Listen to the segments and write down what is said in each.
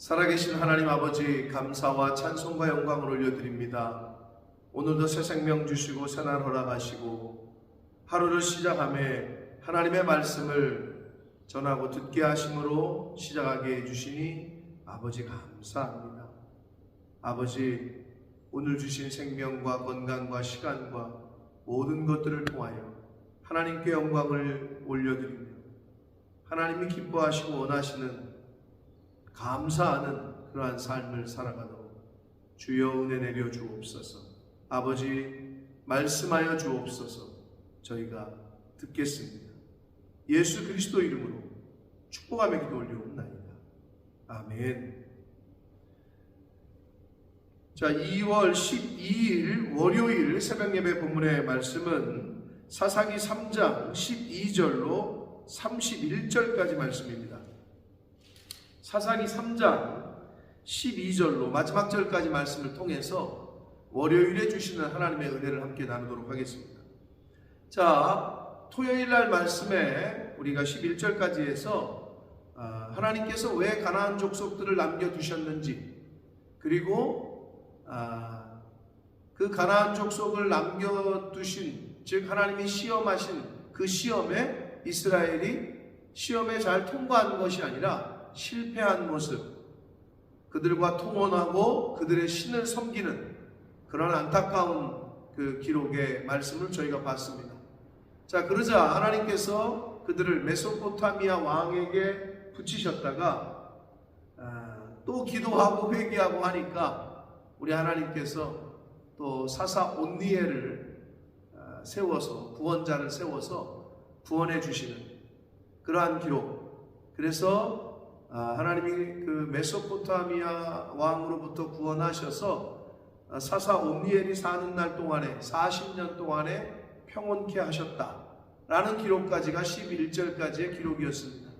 살아계신 하나님 아버지 감사와 찬송과 영광을 올려드립니다. 오늘도 새 생명 주시고 새날 허락하시고 하루를 시작함에 하나님의 말씀을 전하고 듣게 하심으로 시작하게 해주시니 아버지 감사합니다. 아버지 오늘 주신 생명과 건강과 시간과 모든 것들을 통하여 하나님께 영광을 올려드리며 하나님이 기뻐하시고 원하시는 감사하는 그러한 삶을 살아가도록 주여 은혜 내려 주옵소서. 아버지 말씀하여 주옵소서. 저희가 듣겠습니다. 예수 그리스도 이름으로 축복하며 기도 올려옵나이다. 아멘. 자, 2월 12일 월요일 새벽 예배 본문의 말씀은 사사기 3장 12절로 31절까지 말씀입니다. 사사기 3장 12절로 마지막 절까지 말씀을 통해서 월요일에 주시는 하나님의 은혜를 함께 나누도록 하겠습니다. 자, 토요일 날 말씀에 우리가 11절까지 해서 아, 하나님께서 왜 가나안 족속들을 남겨 두셨는지 그리고 아, 그 가나안 족속을 남겨 두신 즉 하나님이 시험하신 그 시험에 이스라엘이 시험에 잘 통과한 것이 아니라 실패한 모습 그들과 통혼하고 그들의 신을 섬기는 그런 안타까운 그 기록의 말씀을 저희가 봤습니다. 자, 그러자 하나님께서 그들을 메소포타미아 왕에게 붙이셨다가 아, 또 기도하고 회개하고 하니까 우리 하나님께서 또 사사 온니엘을 아, 세워서 구원자를 세워서 구원해 주시는 그러한 기록. 그래서 아, 하나님이 그 메소포타미아 왕으로부터 구원하셔서 아, 사사 온니엘이 사는 날 동안에 40년 동안에 평온케 하셨다라는 기록까지가 11절까지의 기록이었습니다.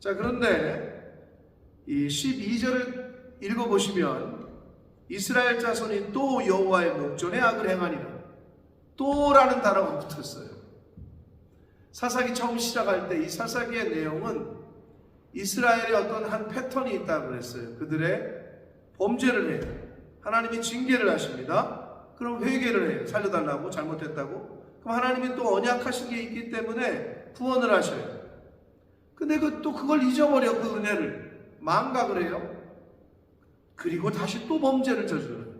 자, 그런데 이 12절을 읽어 보시면 이스라엘 자손이 또 여호와의 목전에 악을 행하니라. 또라는 단어가 붙었어요. 사사기 처음 시작할 때 이 사사기의 내용은 이스라엘의 어떤 한 패턴이 있다고 그랬어요. 그들의 범죄를 해요. 하나님이 징계를 하십니다. 그럼 회개를 해요. 살려달라고 잘못했다고. 그럼 하나님이 또 언약하신 게 있기 때문에 구원을 하셔요. 근데 그 또 그걸 잊어버려 그 은혜를 망각을 해요. 그리고 다시 또 범죄를 저질러요.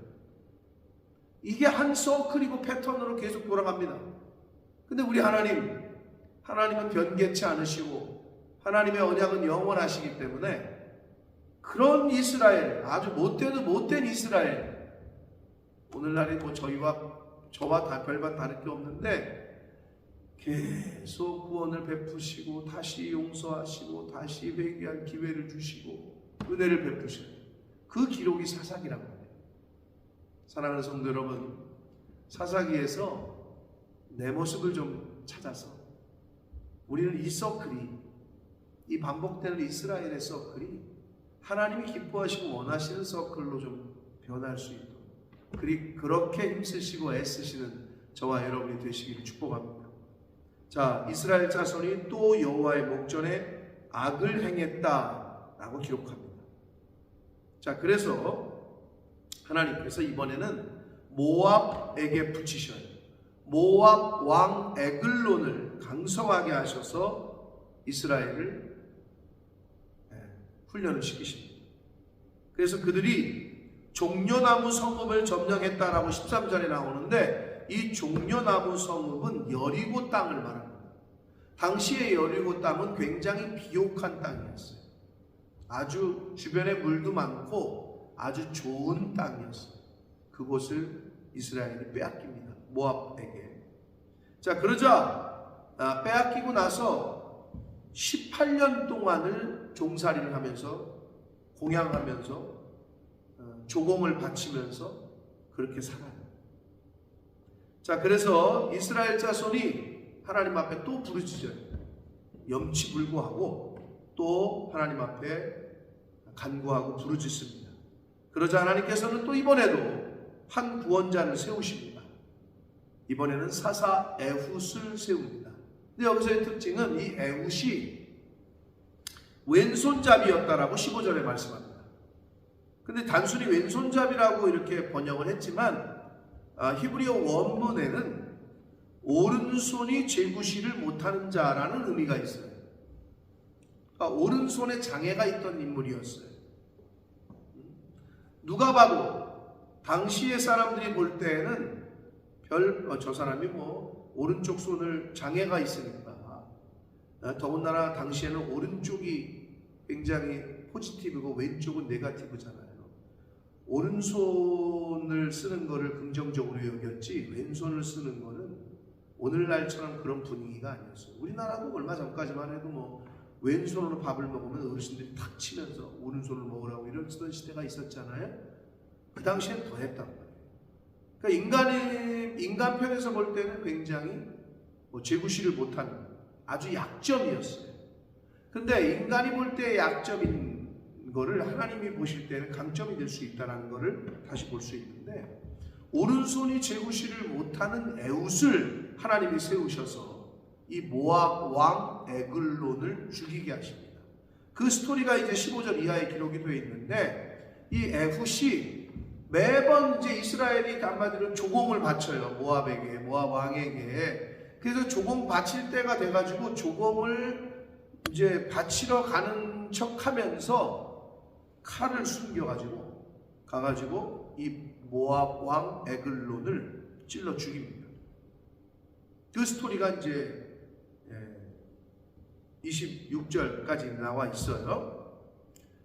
이게 한 서클이고 패턴으로 계속 돌아갑니다. 근데 우리 하나님, 하나님은 변개치 않으시고 하나님의 언약은 영원하시기 때문에 그런 이스라엘, 아주 못돼도 못된 이스라엘, 오늘날에 뭐 저희와 저와 다 별반 다를 게 없는데 계속 구원을 베푸시고 다시 용서하시고 다시 회개할 기회를 주시고 은혜를 베푸시는 그 기록이 사사기라고 해요. 사랑하는 성도 여러분, 사사기에서 내 모습을 좀 찾아서 우리는 이 서클이 이 반복되는 이스라엘의 서클이 하나님이 기뻐하시고 원하시는 서클로 좀 변할 수 있도록 그리 그렇게 힘쓰시고 애쓰시는 저와 여러분이 되시기를 축복합니다. 자, 이스라엘 자손이 또 여호와의 목전에 악을 행했다라고 기록합니다. 자, 그래서 하나님께서 이번에는 모압에게 붙이셔요. 모압 왕 에글론을 강성하게 하셔서 이스라엘을 예, 훈련을 시키십니다. 그래서 그들이 종려나무 성읍을 점령했다라고 13절에 나오는데 이 종려나무 성읍은 여리고 땅을 말합니다. 당시의 여리고 땅은 굉장히 비옥한 땅이었어요. 아주 주변에 물도 많고 아주 좋은 땅이었어요. 그곳을 이스라엘이 빼앗깁니다. 모압에게. 자, 그러자 아, 빼앗기고 나서 18년 동안을 종살이를 하면서 공양하면서 어, 조공을 바치면서 그렇게 살아요. 자, 그래서 이스라엘 자손이 하나님 앞에 또 부르짖어요. 염치불구하고 또 하나님 앞에 간구하고 부르짖습니다. 그러자 하나님께서는 또 이번에도 한 구원자를 세우십니다. 이번에는 사사 에훗을 세웁니다. 근데 여기서의 특징은 이 에훗이 왼손잡이였다라고 15절에 말씀합니다. 근데 단순히 왼손잡이라고 이렇게 번역을 했지만 아, 히브리어 원문에는 오른손이 제구시를 못하는 자라는 의미가 있어요. 그러니까 오른손에 장애가 있던 인물이었어요. 누가 봐도 당시의 사람들이 볼 때는 별저 사람이 뭐 오른쪽 손을 장애가 있으니까 아, 더군다나 당시에는 오른쪽이 굉장히 포지티브고 왼쪽은 네가티브잖아요. 오른손을 쓰는 거를 긍정적으로 여겼지 왼손을 쓰는 거는 오늘날처럼 그런 분위기가 아니었어요. 우리나라도 얼마 전까지만 해도 뭐 왼손으로 밥을 먹으면 어르신들이 탁 치면서 오른손을 먹으라고 이런 쓰던 시대가 있었잖아요. 그 당시엔 더 했단 말이에요. 그러니까 인간이 인간 편에서 볼 때는 굉장히 뭐 제구시를 못하는 아주 약점이었어요. 근데 인간이 볼 때 약점인 거를 하나님이 보실 때는 강점이 될 수 있다는 거를 다시 볼 수 있는데 오른손이 제구시를 못하는 에웃을 하나님이 세우셔서 이 모압 왕 에글론을 죽이게 하십니다. 그 스토리가 이제 15절 이하에 기록이 되어 있는데 이 에훗이 매번 이제 이스라엘이 한마디로 조공을 바쳐요. 모압에게, 모압 왕에게. 그래서 조공 바칠 때가 돼가지고 조공을 이제 바치러 가는 척 하면서 칼을 숨겨가지고 가가지고 이 모압 왕 에글론을 찔러 죽입니다. 그 스토리가 이제 26절까지 나와 있어요.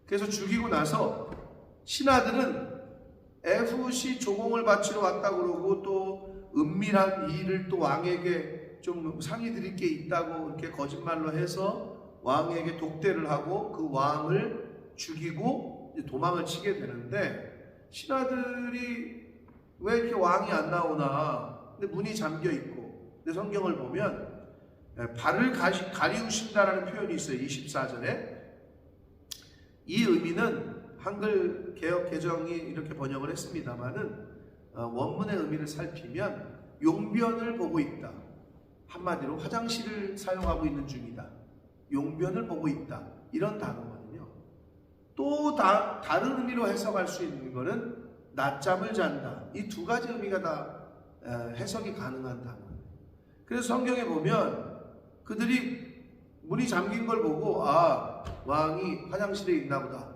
그래서 죽이고 나서 신하들은 에훗이 조공을 바치러 왔다 그러고 또 은밀한 일을 또 왕에게 좀 상의 드릴 게 있다고 이렇게 거짓말로 해서 왕에게 독대를 하고 그 왕을 죽이고 도망을 치게 되는데 신하들이 왜 이렇게 왕이 안 나오나. 근데 문이 잠겨 있고. 근데 성경을 보면 발을 가리우신다라는 표현이 있어요 24절에. 이 의미는 한글 개혁 개정이 이렇게 번역을 했습니다만은 어, 원문의 의미를 살피면 용변을 보고 있다 한마디로 화장실을 사용하고 있는 중이다 용변을 보고 있다 이런 단어거든요 또 다, 다른 의미로 해석할 수 있는 것은 낮잠을 잔다. 이 두 가지 의미가 다 해석이 가능한 단어. 그래서 성경에 보면 그들이 문이 잠긴 걸 보고 아 왕이 화장실에 있나 보다.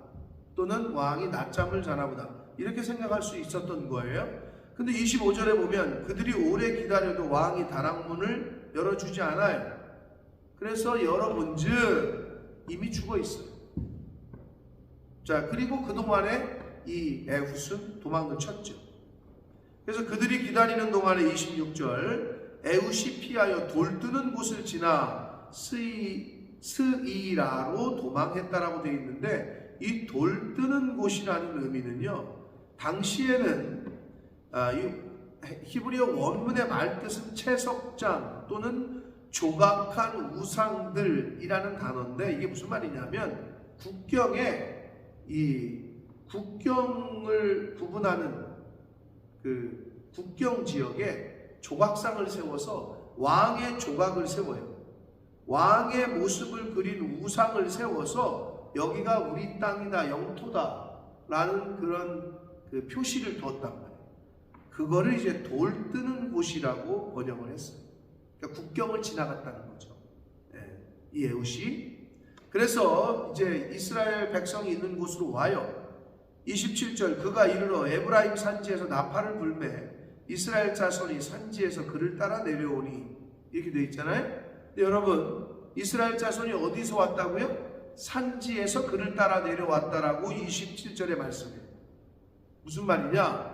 또는 왕이 낮잠을 자나 보다. 이렇게 생각할 수 있었던 거예요. 근데 25절에 보면 그들이 오래 기다려도 왕이 다락문을 열어주지 않아요. 그래서 열어본즉 이미 죽어 있어요. 자, 그리고 그동안에 이 에훗은 도망을 쳤죠. 그래서 그들이 기다리는 동안에 26절 에훗이 피하여 돌뜨는 곳을 지나 스이, 스이라로 도망했다라고 되어 있는데 이 돌뜨는 곳이라는 의미는요. 당시에는 아, 이 히브리어 원문의 말뜻은 채석장 또는 조각한 우상들이라는 단어인데 이게 무슨 말이냐면 국경에 이 국경을 구분하는 그 국경 지역에 조각상을 세워서 왕의 조각을 세워요. 왕의 모습을 그린 우상을 세워서 여기가 우리 땅이다, 영토다 라는 그런 그 표시를 두었단 말이에요. 그거를 이제 돌 뜨는 곳이라고 번역을 했어요. 그러니까 국경을 지나갔다는 거죠. 네. 이 에웃이 그래서 이제 이스라엘 백성이 있는 곳으로 와요. 27절 그가 이르러 에브라임 산지에서 나팔을 불매 이스라엘 자손이 산지에서 그를 따라 내려오니 이렇게 되어 있잖아요. 여러분 이스라엘 자손이 어디서 왔다고요? 산지에서 그를 따라 내려왔다라고 27절에 말씀해요. 무슨 말이냐?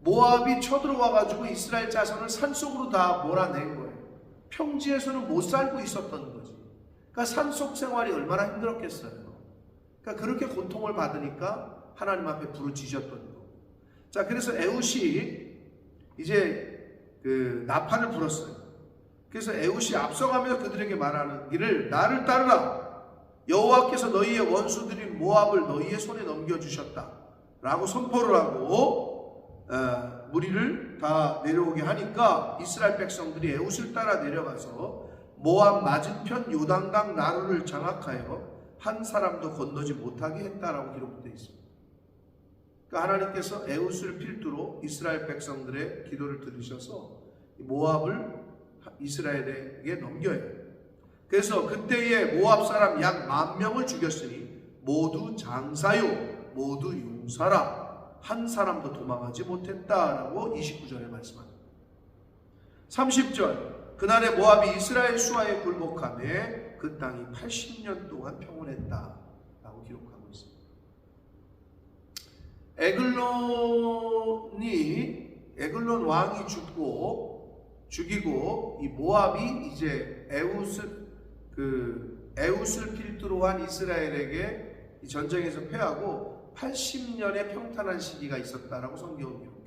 모압이 쳐들어와 가지고 이스라엘 자손을 산속으로 다 몰아낸 거예요. 평지에서는 못 살고 있었던 거지. 그러니까 산속 생활이 얼마나 힘들었겠어요. 그러니까 그렇게 고통을 받으니까 하나님 앞에 부르짖었던 거. 자, 그래서 에웃이 이제 그 나팔을 불었어요. 그래서 에웃이 앞서가면서 그들에게 말하는 길을 나를 따르라. 여호와께서 너희의 원수들인 모압을 너희의 손에 넘겨 주셨다. 라고 선포를 하고 어, 무리를 다 내려오게 하니까 이스라엘 백성들이 에웃을 따라 내려가서 모압 맞은편 요단강 나루를 장악하여 한 사람도 건너지 못하게 했다라고 기록되어 있습니다. 그러니까 하나님께서 에웃을 필두로 이스라엘 백성들의 기도를 들으셔서 모압을 이스라엘에게 넘겨요. 그래서 그때의 모압 사람 약 만 명을 죽였으니 모두 장사요, 모두 용사라. 한 사람도 도망하지 못했다라고 29절에 말씀합니다. 30절 그날에 모압이 이스라엘 수하에 굴복함에 그 땅이 80년 동안 평온했다라고 기록하고 있습니다. 에글론이 에글론 왕이 죽고 죽이고 이 모압이 이제 에웃을 그 에웃을 필두로 한 이스라엘에게 이 전쟁에서 패하고 80년의 평탄한 시기가 있었다라고 성경은 기록해요.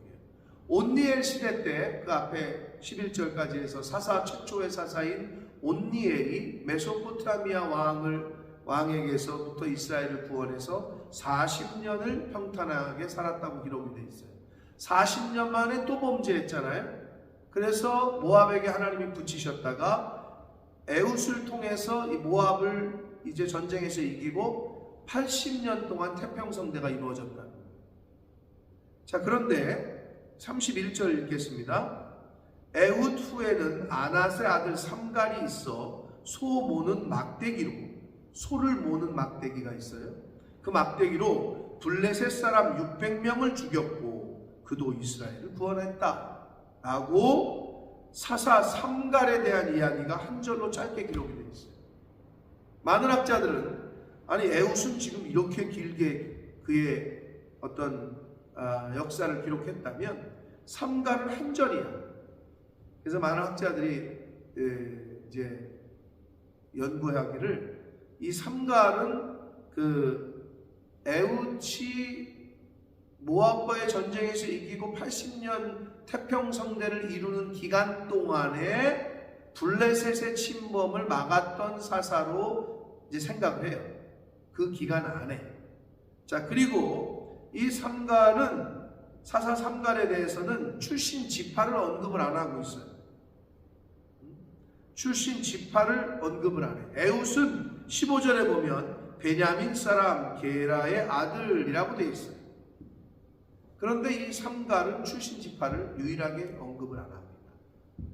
온니엘 시대 때 그 앞에 11절까지 해서 사사 최초의 사사인 온니엘이 메소포타미아 왕을 왕에게서부터 이스라엘을 구원해서 40년을 평탄하게 살았다고 기록이 되어 있어요. 40년 만에 또 범죄했잖아요. 그래서 모압에게 하나님이 붙이셨다가 에웃을 통해서 이 모압을 이제 전쟁에서 이기고 80년 동안 태평성대가 이루어졌다. 자, 그런데 31절 읽겠습니다. 에웃 후에는 아낫의 아들 삼갈이 있어 소 모는 막대기로 소를 모는 막대기가 있어요. 그 막대기로 블레셋 사람 600명을 죽였고 그도 이스라엘을 구원했다. 라고 사사 삼갈에 대한 이야기가 한 절로 짧게 기록이 되어 있어요. 많은 학자들은 아니 에웃은 지금 이렇게 길게 그의 어떤 아, 역사를 기록했다면 삼갈은 한 절이야. 그래서 많은 학자들이 에, 이제 연구하기를 이 삼갈은 그 에우치 모압과의 전쟁에서 이기고 80년 태평성대를 이루는 기간 동안에 블레셋의 침범을 막았던 사사로 이제 생각을 해요. 그 기간 안에. 자, 그리고 이 삼갈은 사사 삼갈에 대해서는 출신 지파를 언급을 안 하고 있어요. 출신 지파를 언급을 안 해. 에웃은 15절에 보면 베냐민 사람 게라의 아들이라고 되어 있어요. 그런데 이 삼갈은 출신 지파를 유일하게 언급을 안 합니다.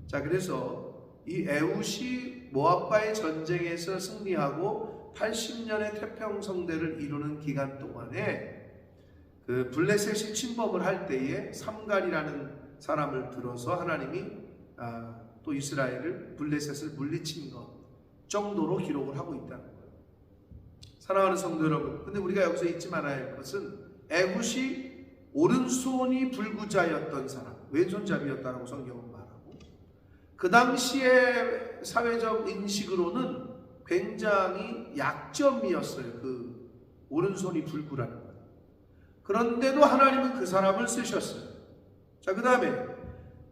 자, 그래서 이 에웃이 모압과의 전쟁에서 승리하고 80년의 태평성대를 이루는 기간 동안에 그 블레셋이 침범을 할 때에 삼갈이라는 사람을 들어서 하나님이 아, 또 이스라엘을 블레셋을 물리친 것 정도로 기록을 하고 있다는 거예요. 사랑하는 성도 여러분, 근데 우리가 여기서 잊지 말아야 할 것은 에굿이 오른손이 불구자였던 사람, 왼손잡이였다고 성경은 말하고 그 당시의 사회적 인식으로는 굉장히 약점이었어요. 그 오른손이 불구라는 것. 그런데도 하나님은 그 사람을 쓰셨어요. 자, 그 다음에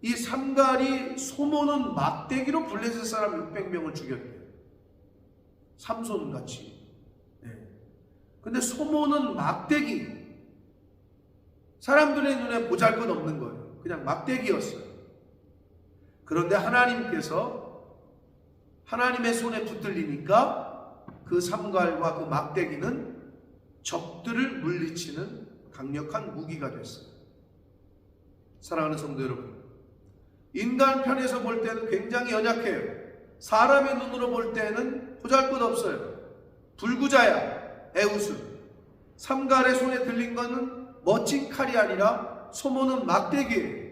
이 삼갈이 소모는 막대기로 블레셋 사람 600명을 죽였대요. 삼손 같이. 네. 근데 소모는 막대기. 사람들의 눈에 보잘 것 없는 거예요. 그냥 막대기였어요. 그런데 하나님께서 하나님의 손에 붙들리니까 그 삼갈과 그 막대기는 적들을 물리치는 강력한 무기가 됐어요. 사랑하는 성도 여러분, 인간 편에서 볼 때는 굉장히 연약해요. 사람의 눈으로 볼 때는 보잘것 없어요. 불구자야, 에우스. 삼갈의 손에 들린 거는 멋진 칼이 아니라 소모는 막대기예요.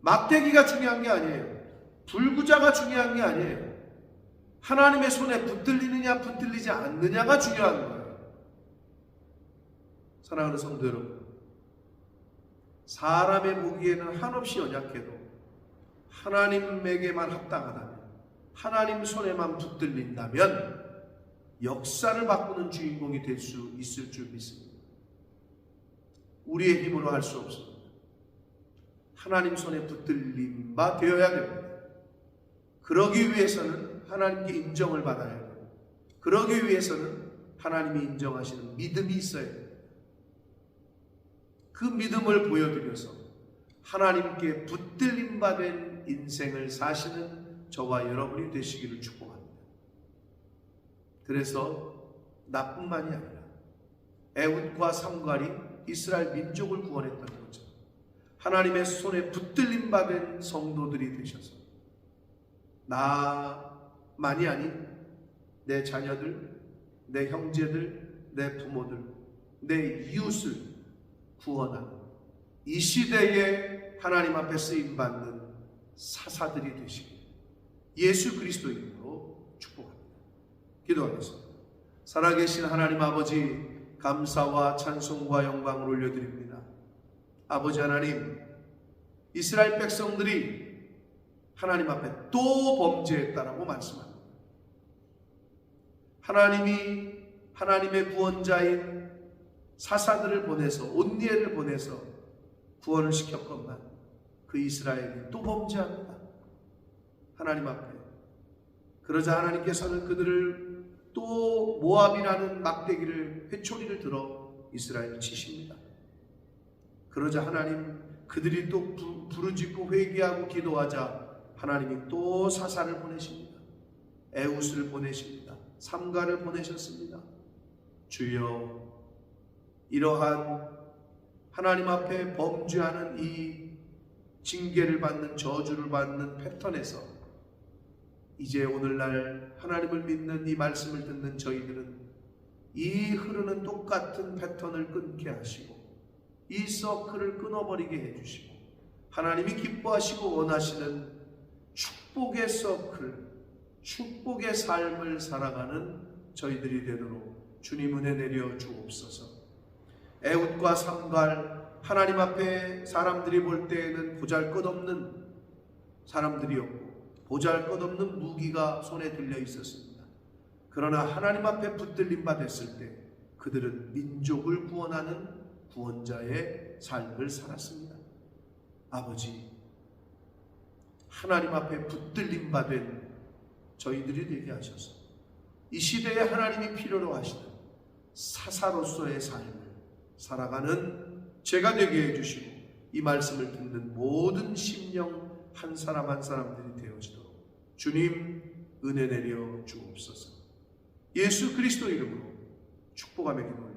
막대기가 중요한 게 아니에요. 불구자가 중요한 게 아니에요. 하나님의 손에 붙들리느냐 붙들리지 않느냐가 중요한 거예요. 사랑하는 성도 여러분, 사람의 보기에는 한없이 연약해도 하나님에게만 합당하다면, 하나님 손에만 붙들린다면 역사를 바꾸는 주인공이 될 수 있을 줄 믿습니다. 우리의 힘으로 할 수 없습니다. 하나님 손에 붙들림 바 되어야 됩니다. 그러기 위해서는 하나님께 인정을 받아야 해요. 그러기 위해서는 하나님이 인정하시는 믿음이 있어야 돼요. 그 믿음을 보여드려서 하나님께 붙들림 받은 인생을 사시는 저와 여러분이 되시기를 축복합니다. 그래서 나뿐만이 아니라 애웃과 삼갈이 이스라엘 민족을 구원했던 거죠. 하나님의 손에 붙들림 받은 성도들이 되셔서 나 만이 아닌 내 자녀들, 내 형제들, 내 부모들, 내 이웃을 구원하는 이 시대에 하나님 앞에 쓰임 받는 사사들이 되시길 예수 그리스도 이름으로 축복합니다. 기도하겠습니다. 살아계신 하나님 아버지 감사와 찬송과 영광을 올려드립니다. 아버지 하나님 이스라엘 백성들이 하나님 앞에 또 범죄했다라고 말씀합니다. 하나님이 하나님의 구원자인 사사들을 보내서 온니엘을 보내서 구원을 시켰건만 그 이스라엘이 또 범죄합니다. 하나님 앞에 그러자 하나님께서는 그들을 또 모압이라는 막대기를 회초리를 들어 이스라엘을 치십니다. 그러자 하나님 그들이 또 부- 부르짖고 회개하고 기도하자 하나님이 또 사사를 보내십니다. 에웃을 보내십니다. 삼가를 보내셨습니다. 주여 이러한 하나님 앞에 범죄하는 이 징계를 받는 저주를 받는 패턴에서 이제 오늘날 하나님을 믿는 이 말씀을 듣는 저희들은 이 흐르는 똑같은 패턴을 끊게 하시고 이 서클을 끊어버리게 해주시고 하나님이 기뻐하시고 원하시는 축복의 서클, 축복의 삶을 살아가는 저희들이 되도록 주님 은혜 내려 주옵소서. 애웃과 삼갈 하나님 앞에 사람들이 볼 때에는 보잘것없는 사람들이었고 보잘것없는 무기가 손에 들려 있었습니다. 그러나 하나님 앞에 붙들림 받았을 때 그들은 민족을 구원하는 구원자의 삶을 살았습니다. 아버지 하나님 앞에 붙들림 받은 저희들이 되게 하셔서 이 시대에 하나님이 필요로 하시는 사사로서의 삶을 살아가는 제가 되게 해주시고 이 말씀을 듣는 모든 심령 한 사람 한 사람들이 되어지도록 주님 은혜 내려 주옵소서 예수 그리스도 이름으로 축복하며 기도합니다.